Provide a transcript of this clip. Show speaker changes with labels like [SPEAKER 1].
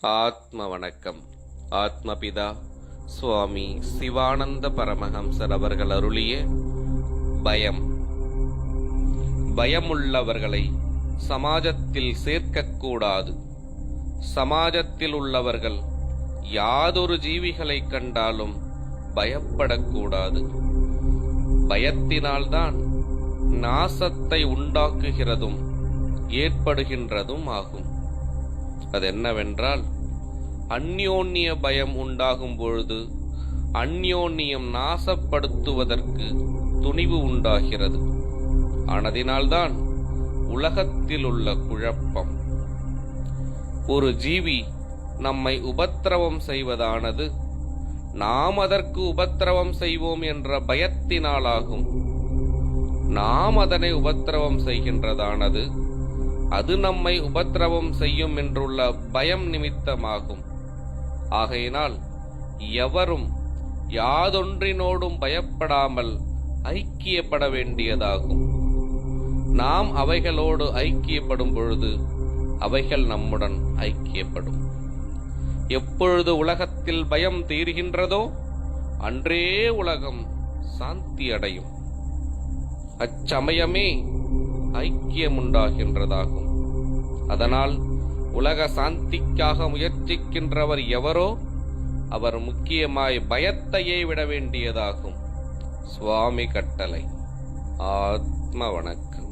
[SPEAKER 1] ஆத்ம வணக்கம் ஆத்மபிதா சுவாமி சிவானந்த பரமஹம்சர் அவர்கள் அருளிய பயம். பயமுள்ளவர்களை சமாஜத்தில் சேர்க்கக்கூடாது. சமாஜத்தில் உள்ளவர்கள் யாதொரு ஜீவிகளைக் கண்டாலும் பயப்படக்கூடாது. பயத்தினால்தான் நாசத்தை உண்டாக்குகிறதும் ஏற்படுகின்றதும் ஆகும். அது என்னவென்றால் அந்யோன்ய பயம் உண்டாகும் பொழுது அந்யோன்யம் நாசப்படுத்துவதற்கு துணிவு உண்டாகிறது. ஆனதினால்தான் உலகத்தில் உள்ள குழப்பம். ஒரு ஜீவி நம்மை உபத்திரவம் செய்வதானது நாம் அதற்கு உபத்திரவம் செய்வோம் என்ற பயத்தினாலாகும். நாம் அதனை உபத்திரவம் செய்கின்றதானது அது நம்மை உபத்திரவம் செய்யும் என்றுள்ள பயம் நிமித்தமாகும். ஆகையினால் எவரும் யாதொன்றினோடும் பயப்படாமல் ஐக்கியப்பட வேண்டியதாகும். நாம் அவைகளோடு ஐக்கியப்படும் பொழுது அவைகள் நம்முடன் ஐக்கியப்படும். எப்பொழுது உலகத்தில் பயம் தீர்கின்றதோ அன்றே உலகம் சாந்தி அடையும் அச்சமயமே ஐக்கியமுண்டாகின்றதாகும். அதனால் உலக சாந்திக்காக முயற்சிக்கின்றவர் எவரோ அவர் முக்கியமாய் பயத்தையே விட வேண்டியதாகும். சுவாமி கட்டளை. ஆத்ம வணக்கம்.